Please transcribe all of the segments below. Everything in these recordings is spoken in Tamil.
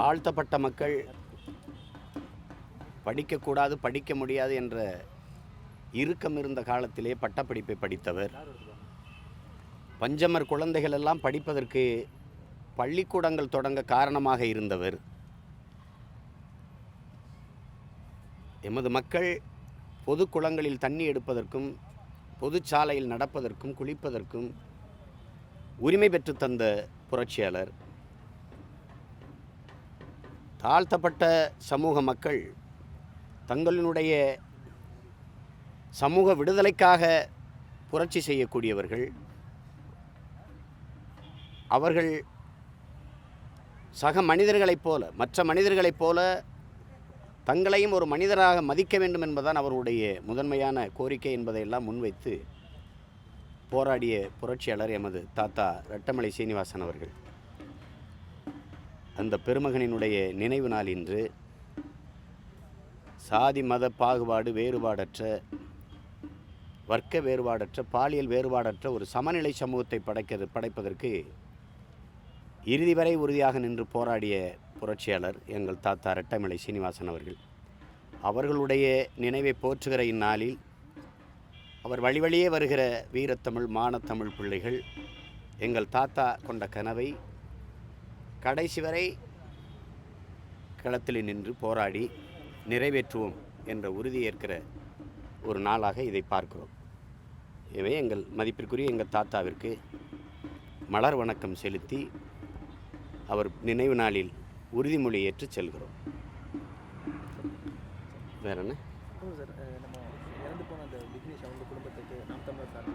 தாழ்த்தப்பட்ட மக்கள் படிக்கக்கூடாது படிக்க முடியாது என்ற இறுக்கம் இருந்த காலத்திலே பட்டப்படிப்பை படித்தவர். பஞ்சமர் குழந்தைகள் எல்லாம் படிப்பதற்கு பள்ளிக்கூடங்கள் தொடங்க காரணமாக இருந்தவர். எமது மக்கள் பொது குளங்களில் தண்ணி எடுப்பதற்கும் பொதுச்சாலையில் நடப்பதற்கும் குளிப்பதற்கும் உரிமை பெற்று தந்த புரட்சியாளர். தாழ்த்தப்பட்ட சமூக மக்கள் தங்களினுடைய சமூக விடுதலைக்காக புரட்சி செய்யக்கூடியவர்கள் அவர்கள் சக மனிதர்களைப் போல மற்ற மனிதர்களைப் போல தங்களையும் ஒரு மனிதராக மதிக்க வேண்டும் என்பதுதான் அவருடைய முதன்மையான கோரிக்கை என்பதையெல்லாம் முன்வைத்து போராடிய புரட்சியாளர் எமது தாத்தா ரெட்டமலை சீனிவாசன் அவர்கள். அந்த பெருமகனினுடைய நினைவு நாள் இன்று. சாதி மத பாகுபாடு வேறுபாடற்ற வர்க்க வேறுபாடற்ற பாலியல் வேறுபாடற்ற ஒரு சமநிலை சமூகத்தை படைக்கிறது படைப்பதற்கு இறுதி வரை உறுதியாக நின்று போராடிய புரட்சியாளர் எங்கள் தாத்தா ரெட்டமலை சீனிவாசன் அவர்கள். அவர்களுடைய நினைவை போற்றுகிற இந்நாளில் அவர் வழி வழியே வருகிற வீரத்தமிழ் மானத்தமிழ் பிள்ளைகள் எங்கள் தாத்தா கொண்ட கனவை கடைசி வரை களத்தில் நின்று போராடி நிறைவேற்றுவோம் என்ற உறுதி ஏற்கிற ஒரு நாளாக இதை பார்க்கிறோம். எனவே எங்கள் மதிப்பிற்குரிய எங்கள் தாத்தாவிற்கு மலர் வணக்கம் செலுத்தி அவர் நினைவு நாளில் உறுதிமொழி ஏற்று செல்கிறோம். வேற என்ன? சார் நம்ம இறந்து போன அந்த விக்னேஷ் அவங்க குடும்பத்துக்கு நாம் தமிழர் சார்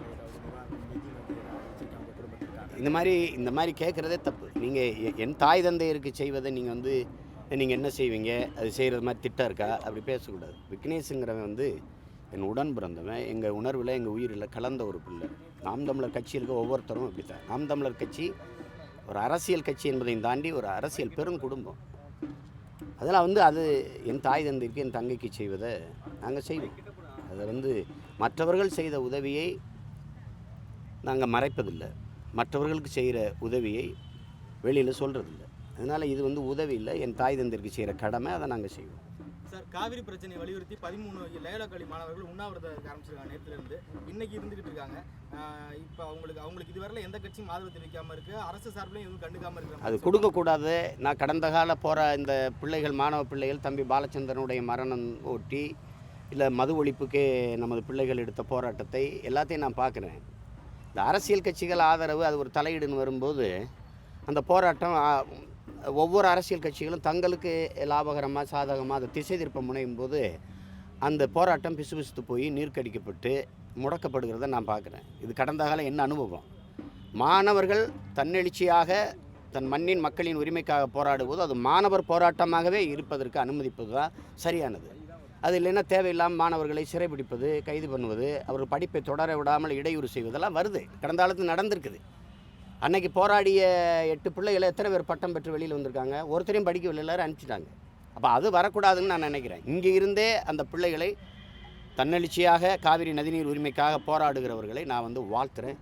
இந்த மாதிரி இந்த மாதிரி கேட்குறதே தப்பு. நீங்கள் என் தாய் தந்தையருக்கு செய்வதை நீங்கள் வந்து நீங்கள் என்ன செய்வீங்க? அது செய்கிறது மாதிரி திட்டம் இருக்கா? அப்படி பேசக்கூடாது. விக்னேஷுங்கிறவன் வந்து என் உடன் பிறந்தவன் எங்கள் உணர்வில் எங்கள் உயிரில் கலந்த ஒரு பிள்ளை. நாம் தமிழர் கட்சி இருக்க ஒவ்வொருத்தரும் அப்படி தான் நாம் தமிழர் கட்சி ஒரு அரசியல் கட்சி என்பதையும் தாண்டி ஒரு அரசியல் பெரும் குடும்பம். அதெல்லாம் வந்து அது என் தாய் தந்தைக்கு என் தங்கைக்கு செய்வதை நாங்கள் செய்வோம். அதை வந்து மற்றவர்கள் செய்த உதவியை நாங்கள் மறைப்பதில்லை. மற்றவர்களுக்கு செய்கிற உதவியை வெளியில் சொல்கிறதில்ல அதனால் இது வந்து உதவி இல்லை. என் தாய் தந்தைக்கு செய்கிற கடமை அதை நாங்கள் செய்வோம். சார் காவிரி பிரச்சனையை வலியுறுத்தி பதிமூணு லேலா கல்வி மாணவர்கள் உண்ணாவிரதம் ஆரம்பிச்சிருக்காங்க நேரத்துல இருந்து இன்னைக்கு இருந்துகிட்டு இருக்காங்க. இப்போ அவங்களுக்கு அவங்களுக்கு இதுவரையில எந்த கட்சியும் ஆதரவு தெரிவிக்காம இருக்கு. அரசு சார்பிலையும் எதுவும் கண்டுக்காம இருக்கிற அது கொடுக்கக்கூடாது. நான் கடந்த கால போகிற இந்த பிள்ளைகள் மாணவ பிள்ளைகள் தம்பி பாலச்சந்திரனுடைய மரணம் ஒட்டி இல்லை மது ஒழிப்புக்கே நமது பிள்ளைகள் எடுத்த போராட்டத்தை எல்லாத்தையும் நான் பார்க்குறேன். இந்த அரசியல் கட்சிகள் ஆதரவு அது ஒரு தலையீடுன்னு வரும்போது அந்த போராட்டம் ஒவ்வொரு அரசியல் கட்சிகளும் தங்களுக்கு லாபகரமாக சாதகமாக அதை திசை திருப்ப முனையும் போது அந்த போராட்டம் பிசுபிசுத்து போய் நீர்க்கடிக்கப்பட்டு முடக்கப்படுகிறத நான் பார்க்குறேன். இது கடந்த காலம் என்ன அனுபவம்? மாணவர்கள் தன்னெழுச்சியாக தன் மண்ணின் மக்களின் உரிமைக்காக போராடும்போது அது மாணவர் போராட்டமாகவே இருப்பதற்கு அனுமதிப்பது தான் சரியானது. அது இல்லைன்னா தேவையில்லாமல் மாணவர்களை சிறைபிடிப்பது கைது பண்ணுவது அவர் படிப்பை தொடர விடாமல் இடையூறு செய்வதெல்லாம் வருது. கடந்த காலத்தில் நடந்திருக்குது. அன்னைக்கு போராடிய எட்டு பிள்ளைகளை எத்தனை பேர் பட்டம் பெற்று வெளியில் வந்திருக்காங்க? ஒருத்தரையும் படிக்கவில்லை எல்லாரும் அனுப்பிச்சிட்டாங்க. அப்போ அது வரக்கூடாதுன்னு நான் நினைக்கிறேன். இங்கே இருந்தே அந்த பிள்ளைகளை தன்னெழுச்சியாக காவிரி நதிநீர் உரிமைக்காக போராடுகிறவர்களை நான் வந்து வாழ்த்துறேன்.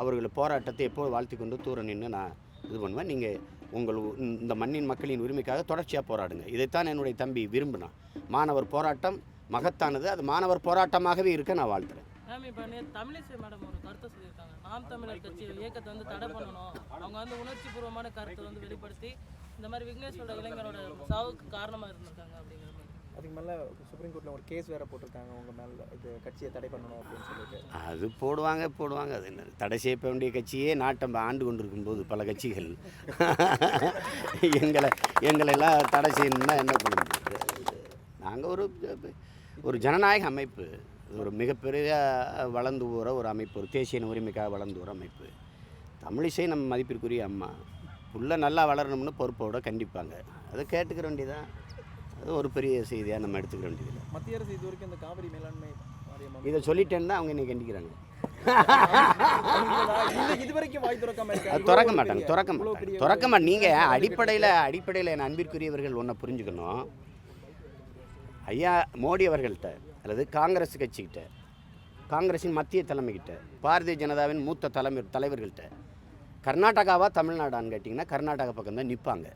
அவர்கள் போராட்டத்தை எப்போது வாழ்த்தி கொண்டு தூர நின்று நான் இது பண்ணுவேன். நீங்கள் உங்கள் உ- இந்த மண்ணின் மக்களின் உரிமைக்காக தொடர்ச்சியாக போராடுங்க. இதைத்தான் என்னுடைய தம்பி விரும்பினான் மாணவர் போராட்டம் மகத்தானது. அது மாணவர் போராட்டமாகவே இருக்க நான் வாழ்த்துறேன். மேம் இப்போ தமிழிசை மேடம் ஒரு கருத்தை சொல்லியிருக்காங்க. நாம் தமிழர் கட்சி இயக்கத்தை வந்து தடை பண்ணணும். அவங்க வந்து உணர்ச்சி பூர்வமான கருத்தை வந்து வெளிப்படுத்தி இந்த மாதிரி விக்னேஷோட இளைஞரோட சாவுக்கு காரணமாக இருந்திருக்காங்க அப்படிங்கிற அதுக்கு மேலே சுப்ரீம் கோர்ட்டில் ஒரு கேஸ் வேற போட்டிருக்காங்க. உங்க மேலே இது கட்சியை தடை பண்ணணும் அப்படின்னு சொல்லிட்டு. அது போடுவாங்க போடுவாங்க. அது என்ன? தடை செய்ய வேண்டிய கட்சியே நாட்டம் ஆண்டு கொண்டிருக்கும்போது பல கட்சிகள். எங்களை எங்களை எல்லாம் தடை செய்யணும்னா என்ன பண்ண முடியாது நாங்கள் ஒரு ஒரு ஜனநாயக அமைப்பு. ஒரு மிகப்பெரிய வளர்ந்து போகிற ஒரு அமைப்பு. ஒரு தேசிய உரிமைக்காக வளர்ந்து போகிற அமைப்பு. தமிழிசை நம்ம மதிப்பிற்குரிய அம்மா. புள்ள நல்லா வளரணும்னு பொறுப்போட கண்டிப்பாங்க. அதை கேட்டுக்கிற வேண்டியதான் அது ஒரு பெரிய செய்தியாக நம்ம எடுத்துக்கிற வேண்டியதில்லை. மத்திய அரசு இது வரைக்கும் இந்த காவிரி மேலாண்மை இதை சொல்லிட்டேன்னு அவங்க என்னை கண்டிக்கிறாங்க. திறக்க மாட்டாங்க திறக்க மாட்டாங்க. திறக்க மாட்டாங்க. நீங்கள் அடிப்படையில் அடிப்படையில் என் அன்பிற்குரியவர்கள் ஒன்றை புரிஞ்சுக்கணும். ஐயா மோடி அவர்கள்ட்ட அல்லது காங்கிரஸ் கட்சிக்கிட்ட காங்கிரஸின் மத்திய தலைமைக்கிட்ட பாரதிய ஜனதாவின் மூத்த தலைமை தலைவர்கள்ட்ட கர்நாடகாவா தமிழ்நாடான்னு கேட்டிங்கன்னா கர்நாடகா பக்கம் தான் நிற்பாங்க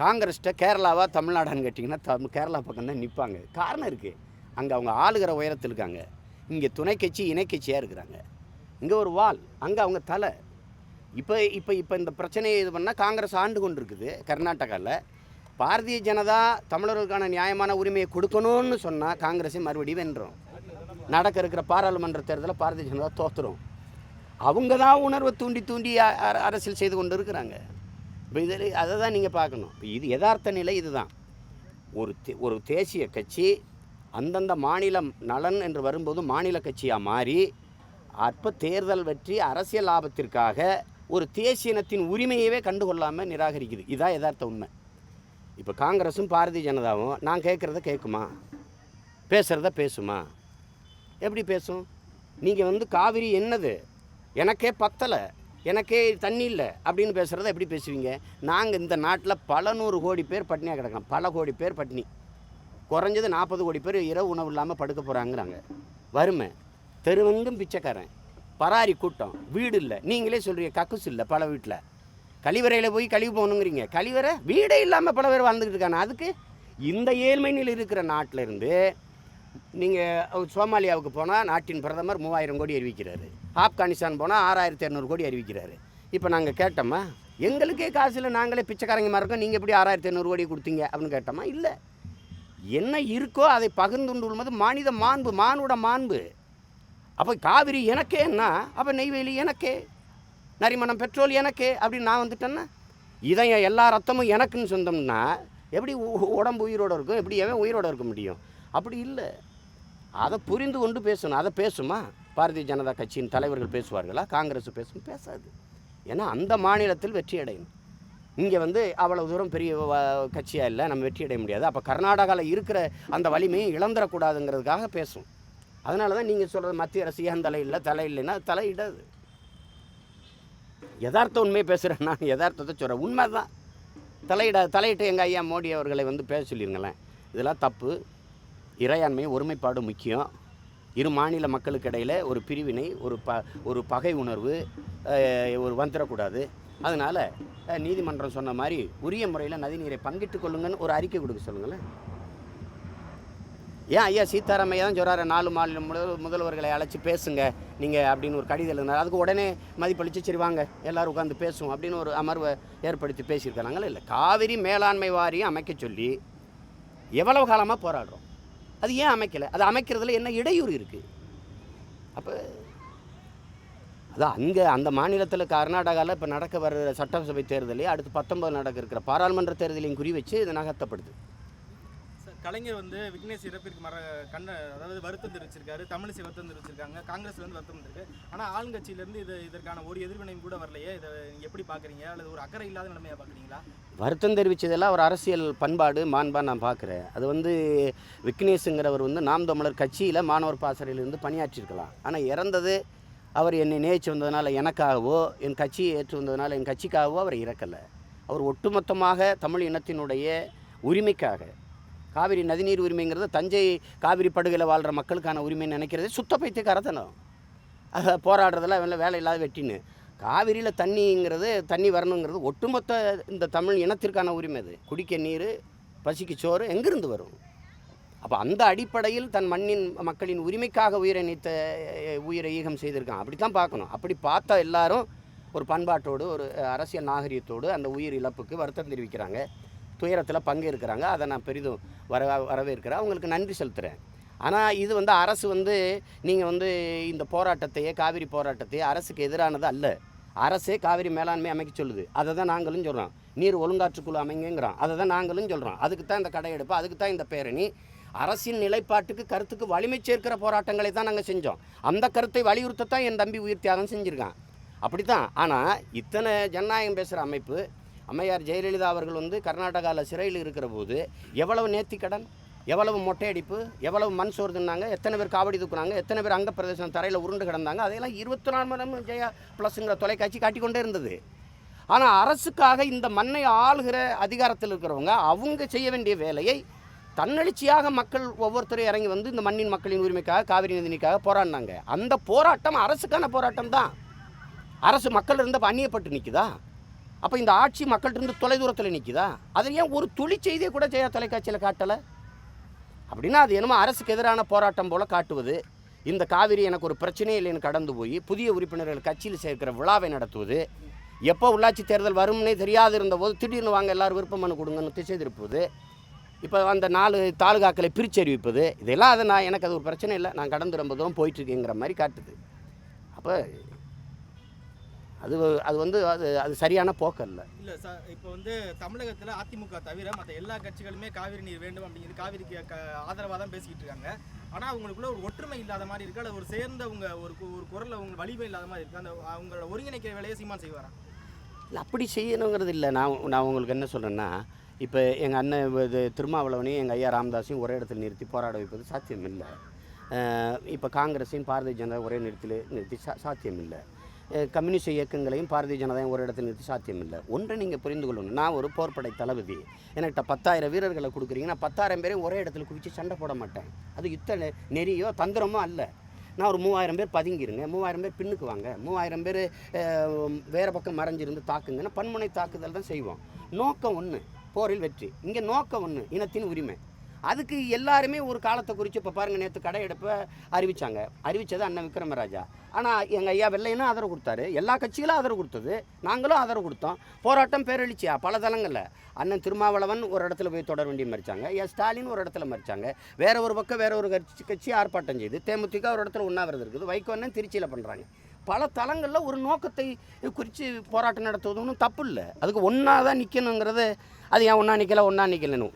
காங்கிரஸ்கிட்ட கேரளாவா தமிழ்நாடான்னு கேட்டிங்கன்னா தம் கேரளா பக்கம் தான் நிற்பாங்க காரணம் இருக்குது அங்கே அவங்க ஆளுகிற உயரத்தில் இருக்காங்க. இங்கே துணை கட்சி இணை கட்சியாக இருக்கிறாங்க. இங்கே ஒரு வால் அங்கே அவங்க தலை. இப்போ இப்போ இப்போ இந்த பிரச்சனையை இது பண்ணால் காங்கிரஸ் ஆண்டு கொண்டு இருக்குது கர்நாடகாவில் பாரதிய ஜனதா தமிழர்களுக்கான நியாயமான உரிமையை கொடுக்கணும்னு சொன்னால் காங்கிரஸை மறுபடியும் வென்றோம். நடக்க இருக்கிற பாராளுமன்ற தேர்தலில் பாரதிய ஜனதா தோத்துரும். அவங்க தான் உணர்வை தூண்டி தூண்டி அரசியல் செய்து கொண்டு இருக்கிறாங்க. இப்போ இதில் அதை தான் நீங்கள் பார்க்கணும். இப்போ இது யதார்த்த நிலை இதுதான். ஒரு தே- ஒரு தேசிய கட்சி அந்தந்த மாநிலம் நலன் என்று வரும்போது மாநில கட்சியாக மாறி அற்ப தேர்தல் வெற்றி அரசியல் லாபத்திற்காக ஒரு தேசிய இனத்தின் உரிமையவே கண்டுகொள்ளாமல் நிராகரிக்குது. இதுதான் யதார்த்த உண்மை. இப்போ காங்கிரஸும் பாரதிய ஜனதாவும் நான் கேட்குறத கேட்குமா பேசுகிறத பேசுமா? எப்படி பேசும்? நீங்கள் வந்து காவிரி என்னது? எனக்கே பத்தலை. எனக்கே தண்ணி இல்லை. அப்படின்னு பேசுகிறத எப்படி பேசுவீங்க? நாங்கள் இந்த நாட்டில் பல நூறு கோடி பேர் பட்டினியாக கிடக்கலாம் பல கோடி பேர் பட்டினி. குறைஞ்சது நாற்பது கோடி பேர் இரவு உணவு இல்லாமல் படுக்க போகிறாங்கிறாங்க வறுமை. தெருவெங்கும் பிச்சைக்காரன். பராரி கூட்டம். வீடு இல்லை. நீங்களே சொல்கிறீங்க கக்குஸ் இல்லை பல வீட்டில் கழிவறையில் போய் கழிவு போகணுங்கிறீங்க. கழிவறை வீடே இல்லாமல் பல பேர் வாழ்ந்துக்கிட்டு இருக்காங்க. அதுக்கு இந்த ஏழ்மை நிலையில் இருக்கிற நாட்டில் இருந்து நீங்கள் சோமாலியாவுக்கு போனால் நாட்டின் பிரதமர் மூவாயிரம் கோடி அறிவிக்கிறாரு. ஆப்கானிஸ்தான் போனால் ஆறாயிரத்தி இரநூறு கோடி அறிவிக்கிறாரு. இப்போ நாங்கள் கேட்டோமா? எங்களுக்கே காசு இல்லை நாங்களே பிச்சைக்காரங்க மாதிரி இருக்கோம் நீங்கள் எப்படி ஆறாயிரத்தி இரநூறு கோடி கொடுத்தீங்க அப்படின்னு கேட்டோமா? இல்லை. என்ன இருக்கோ அதை பகிர்ந்து கொள்வது மானிட மாண்பு மானுட மாண்பு. அப்போ காவிரி எனக்கே என்ன? அப்போ நெய்வேலி எனக்கே. நரிமணம் பெட்ரோல் எனக்கே அப்படின்னு நான் வந்துட்டேன்னா இதை எல்லா ரத்தமும் எனக்குன்னு சொந்தம்னா எப்படி உ- உடம்பு உயிரோட இருக்கும்? எப்படி எவன் உயிரோட இருக்க முடியும்? அப்படி இல்லை. அதை புரிந்து கொண்டு பேசணும். அதை பேசுமா? பாரதிய ஜனதா கட்சியின் தலைவர்கள் பேசுவார்களா? காங்கிரஸ் பேசும்? பேசாது. ஏன்னா அந்த மாநிலத்தில் வெற்றி அடையணும். இங்கே வந்து அவ்வளவு தூரம் பெரிய கட்சியாக இல்லை. நம்ம வெற்றி அடைய முடியாது. அப்போ கர்நாடகாவில் இருக்கிற அந்த வலிமையை இழந்துடக்கூடாதுங்கிறதுக்காக பேசும். அதனால தான் நீங்கள் சொல்கிறது மத்திய அரசு ஏன் தலை இல்லை தலை இல்லைன்னா தலையிடாது யதார்த்த உண்மையை பேசுகிறேன் நான் யதார்த்தத்தை சொல்கிறேன் உண்மை தான் தலையிட தலையிட்டு எங்கள் ஐயா மோடி அவர்களை வந்து பேச சொல்லியிருங்களேன் இதெல்லாம் தப்பு. இறையாண்மை ஒருமைப்பாடு முக்கியம். இரு மாநில மக்களுக்கு இடையில் ஒரு பிரிவினை ஒரு ப ஒரு பகை உணர்வு ஒரு வந்துடக்கூடாது. அதனால் நீதிமன்றம் சொன்ன மாதிரி உரிய முறையில் நதிநீரை பங்கிட்டு கொள்ளுங்கன்னு ஒரு அறிக்கை கொடுக்க சொல்லுங்களேன். ஏன் ஐயா சீதாராமையா தான் சொல்கிறாரு நாலு மாநில முதல் முதல்வர்களை அழைச்சி பேசுங்க நீங்கள் அப்படின்னு ஒரு கடிதம் எழுதினார். அதுக்கு உடனே மதிப்பளித்து சரி வாங்க எல்லோரும் உட்காந்து பேசுவோம் அப்படின்னு ஒரு அமர்வை ஏற்படுத்தி பேசியிருக்காங்களா இல்லை காவிரி மேலாண்மை வாரியம் அமைக்க சொல்லி எவ்வளவு காலமாக போராடுறோம்? அது ஏன் அமைக்கலை? அது அமைக்கிறதுல என்ன இடையூறு இருக்குது அப்போ அதான் அங்கே அந்த மாநிலத்தில் கர்நாடகாவில் இப்போ நடக்க வர்ற சட்டசபை தேர்தலையும் அடுத்து பத்தொன்பது நடக்க இருக்கிற பாராளுமன்ற தேர்தலையும் குறி வச்சு இது நகர்த்தப்படுது கலைஞர் வந்து விக்னேஷ் இறப்பிற்கு மர கண்ண அதாவது வருத்தம் தெரிவிச்சிருக்காரு தமிழிசை வருத்தம் தெரிவிச்சிருக்காங்க காங்கிரஸ்ல இருந்து வருத்தம் இருக்கு ஆனால் ஆளுங்கட்சியிலேருந்து இது இதற்கான ஒரு எதிர்வினையும் கூட வரலையே. இதை எப்படி பார்க்குறீங்க அல்லது ஒரு அக்கறை இல்லாத நிலைமையா பார்க்குறீங்களா வருத்தம் தெரிவித்ததெல்லாம் ஒரு அரசியல் பண்பாடு மாண்பா நான் பார்க்குறேன் அது வந்து விக்னேஷுங்கிறவர் வந்து நாம் தமிழர் கட்சியில் மாணவர் பாசறையிலிருந்து பணியாற்றியிருக்கலாம். ஆனால் இறந்தது அவர் என்னை நேச்சு வந்ததுனால எனக்காகவோ என் கட்சியை ஏற்று வந்ததுனால என் கட்சிக்காகவோ அவர் இறக்கலை. அவர் ஒட்டுமொத்தமாக தமிழ் இனத்தினுடைய உரிமைக்காக. காவிரி நதிநீர் உரிமைங்கிறது தஞ்சை காவிரி படுகையில் வாழ்கிற மக்களுக்கான உரிமைன்னு நினைக்கிறது. சுத்த பைத்தியக்காரத்தனம். அதை போராடுறதெல்லாம் வேலை வேலை இல்லாத வெட்டின்னு. காவிரியில் தண்ணிங்கிறது தண்ணி வரணுங்கிறது ஒட்டுமொத்த இந்த தமிழ் இனத்திற்கான உரிமை அது. குடிக்க நீர் பசிக்கு சோறு எங்கிருந்து வரும்? அப்போ அந்த அடிப்படையில் தன் மண்ணின் மக்களின் உரிமைக்காக உயிரை நீத்த உயிரை ஈகம் செய்திருக்கான். அப்படி தான் பார்க்கணும். அப்படி பார்த்தா எல்லாரும் ஒரு பண்பாட்டோடு ஒரு அரசியல் நாகரிகத்தோடு அந்த உயிர் இழப்புக்கு வருத்தம் தெரிவிக்கிறாங்க. துயரத்தில் பங்கேற்கிறாங்க. அதை நான் பெரிதும் வர வரவேற்கிறேன். அவங்களுக்கு நன்றி செலுத்துகிறேன் ஆனால் இது வந்து அரசு வந்து நீங்கள் வந்து இந்த போராட்டத்தையே காவிரி போராட்டத்தையே அரசுக்கு எதிரானது அல்ல. அரசே காவிரி மேலாண்மை அமைக்க சொல்லுது. அதை தான் நாங்களும் சொல்கிறோம் நீர் ஒழுங்காற்றுக்குழு அமைங்கிறோம் அதை தான் நாங்களும் சொல்கிறோம் அதுக்கு தான் இந்த கடையெடுப்பு அதுக்கு தான் இந்த பேரணி. அரசின் நிலைப்பாட்டுக்கு கருத்துக்கு வலிமை சேர்க்கிற போராட்டங்களை தான் நாங்கள் செஞ்சோம். அந்த கருத்தை வலியுறுத்தத்தான் என் தம்பி உயிர் தியாகம் செஞ்சுருக்கான். அப்படி தான் ஆனால் இத்தனை ஜனநாயகம் பேசுகிற அமைப்பு அம்மையார் ஜெயலலிதா அவர்கள் வந்து கர்நாடகாவில் சிறையில் இருக்கிற போது எவ்வளவு நேர்த்திக்கடன் எவ்வளவு மொட்டையடிப்பு எவ்வளவு மண் சோறு தின்னாங்க எத்தனை பேர் காவடி தூக்குனாங்க எத்தனை பேர் அங்க பிரதேசம் தரையில் உருண்டு கிடந்தாங்க அதையெல்லாம் இருபத்தி நாலு மணி நேரம் ஜெயா ப்ளஸ்ங்கிற தொலைக்காட்சி காட்டிக்கொண்டே இருந்தது. ஆனால் அரசுக்காக இந்த மண்ணை ஆளுகிற அதிகாரத்தில் இருக்கிறவங்க அவங்க செய்ய வேண்டிய வேலையை தன்னெழுச்சியாக மக்கள் ஒவ்வொருத்தரும் இறங்கி வந்து இந்த மண்ணின் மக்களின் உரிமைக்காக காவிரி நதினிக்காக போராடினாங்க. அந்த போராட்டம் அரசுக்கான போராட்டம் தான் அரசு மக்கள் இருந்த அந்நியப்பட்டு நிற்குதா அப்போ இந்த ஆட்சி மக்கள்கிட்ட இருந்து தொலைதூரத்தில் நிற்குதா அதை ஏன் ஒரு துளி செய்தியை கூட ஜெயா தொலைக்காட்சியில் காட்டலை? அப்படின்னா அது என்னமோ அரசுக்கு எதிரான போராட்டம் போல் காட்டுவது. இந்த காவிரி எனக்கு ஒரு பிரச்சனையே இல்லைன்னு கடந்து போய் புதிய உறுப்பினர்கள் கட்சியில் சேர்க்கிற விழாவை நடத்துவது. எப்போ உள்ளாட்சி தேர்தல் வரும்னே தெரியாது இருந்தபோது திடீர்னு வாங்க எல்லாரும் விருப்பம் பண்ண கொடுங்கன்னு திசை திருப்புவது. இப்போ அந்த நாலு தாலுகாக்களை பிரித்து அறிவிப்பது. இதெல்லாம் அதை நான் எனக்கு அது ஒரு பிரச்சனை இல்லை. நான் கடந்து ரொம்ப தூரம் போயிட்டுருக்கேங்கிற மாதிரி காட்டுது. அப்போ அது அது வந்து அது அது சரியான போக்கல்ல. இல்ல சார் இப்போ வந்து தமிழகத்துல அதிமுக தவிர மற்ற எல்லா கட்சிகளுமே காவிரி நீர் வேண்டும் அப்படிங்கிறது காவிரிக்கு ஆதரவாக தான் பேசிக்கிட்டு இருக்காங்க. ஆனா அவங்களுக்குள்ள ஒரு ஒற்றுமை இல்லாத மாதிரி இருக்கு. அல்லது ஒரு சேர்ந்தவங்க ஒரு ஒரு குரல்ல அவங்க வலிமை இல்லாத மாதிரி இருக்கு. அந்த அவங்களோட ஒருங்கிணைக்கிற வேலையை சீமான் செய்வாரா? இல்லை அப்படி செய்யணுங்கிறது இல்லை. நான் நான் உங்களுக்கு என்ன சொல்கிறேன்னா இப்போ எங்கள் அண்ணன் இது திருமாவளவனையும் எங்கள் ஐயா ராமதாஸையும் ஒரே இடத்துல நிறுத்தி போராட வைப்பது சாத்தியம் இல்லை இப்போ காங்கிரஸையும் பாரதிய ஜனதா ஒரே நிறுத்தில நிறுத்தி சா சாத்தியம் இல்லை கம்யூனிஸ்ட் இயக்கங்களையும் பாரதிய ஜனதாயும் ஒரு இடத்துல நிறுத்தி சாத்தியம் இல்லை ஒன்றை நீங்கள் புரிந்து கொள்ளணும். நான் ஒரு போர்ப்படை தளபதி. என்கிட்ட பத்தாயிரம் வீரர்களை கொடுக்குறீங்க. நான் பத்தாயிரம் பேரையும் ஒரே இடத்துல குவிச்சு சண்டை போட மாட்டேன். அது யுத்த நெறியோ தந்திரமோ அல்ல. நான் ஒரு மூவாயிரம் பேர் பதுங்கிருங்க. மூவாயிரம் பேர் பின்னுக்கு வாங்க. மூவாயிரம் பேர் வேறு பக்கம் மறைஞ்சிருந்து தாக்குங்கன்னா பன்முனை தாக்குதல் தான் செய்வோம். நோக்கம் ஒன்று போரில் வெற்றி. இங்கே நோக்கம் ஒன்று இனத்தின் உரிமை. அதுக்கு எல்லாருமே ஒரு காலத்தை குறித்து இப்போ பாருங்கள் நேற்று கடை எடுப்ப அறிவித்தாங்க அறிவித்தது அண்ணன் விக்ரமராஜா. ஆனால் எங்கள் ஐயா வெள்ளையனும் ஆதரவு கொடுத்தாரு. எல்லா கட்சிகளும் ஆதரவு கொடுத்தது. நாங்களும் ஆதரவு கொடுத்தோம். போராட்டம் பேரழிச்சியா? பல தளங்களில் அண்ணன் திருமாவளவன் ஒரு இடத்துல போய் தொடர் வண்டி மறிச்சாங்க. எஸ் ஸ்டாலின் ஒரு இடத்துல மறிச்சாங்க. வேற ஒரு பக்கம் வேற ஒரு கட்சி கட்சி ஆர்ப்பாட்டம் செய்யுது தேமுதிக ஒரு இடத்துல உண்ணாவிரதம் இருக்குது. வைகோ அண்ணன் திருச்சியில் பண்ணுறாங்க பல தளங்களில் ஒரு நோக்கத்தை குறித்து போராட்டம் நடத்துவது ஒன்றும் தப்பு இல்லை. அதுக்கு ஒன்றா தான் நிற்கணுங்கிறது அது ஏன் ஒன்றா நிற்கல ஒன்றா நிற்கலன்னு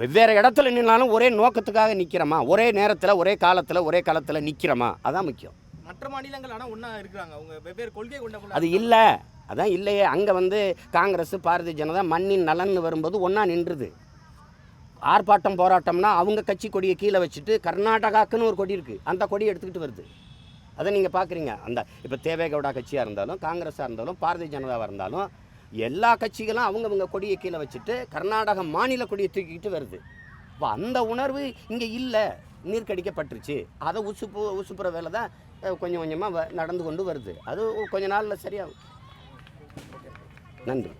வெவ்வேறு இடத்துல நின்னாலும் ஒரே நோக்கத்துக்காக நிற்கிறோமா ஒரே நேரத்தில் ஒரே காலத்தில் ஒரே காலத்தில் நிற்கிறோமா அதான் முக்கியம். மற்ற மாநிலங்கள் ஆனா ஒண்ணா இருக்கிறாங்க. அவங்க வெவ்வேறு கொள்கை கொண்டவங்க அது இல்லை. அதான் இல்லையே. அங்கே வந்து காங்கிரஸ் பாரதிய ஜனதா மண்ணின் நலன் வரும்போது ஒன்றா நின்றுது. ஆர்ப்பாட்டம் போராட்டம்னா அவங்க கட்சி கொடியை கீழே வச்சுட்டு கர்நாடகாக்குன்னு ஒரு கொடி இருக்குது அந்த கொடியை எடுத்துக்கிட்டு வருது. அதை நீங்கள் பார்க்குறீங்க அந்த இப்போ தேவேகவுடா கட்சியாக இருந்தாலும் காங்கிரஸாக இருந்தாலும் பாரதிய ஜனதாவாக இருந்தாலும் எல்லா கட்சிகளும் அவங்கவுங்க கொடியை கீழே வச்சுட்டு கர்நாடக மாநில கொடியை தூக்கிக்கிட்டு வருது. இப்போ அந்த உணர்வு இங்கே இல்லை. நீர்க்கடிக்கப்பட்டுருச்சு அதை உசுப்பு உசுப்புற வேலை தான் கொஞ்சம் கொஞ்சமாக நடந்து கொண்டு வருது. அது கொஞ்ச நாளில் சரியாகும். நன்றி.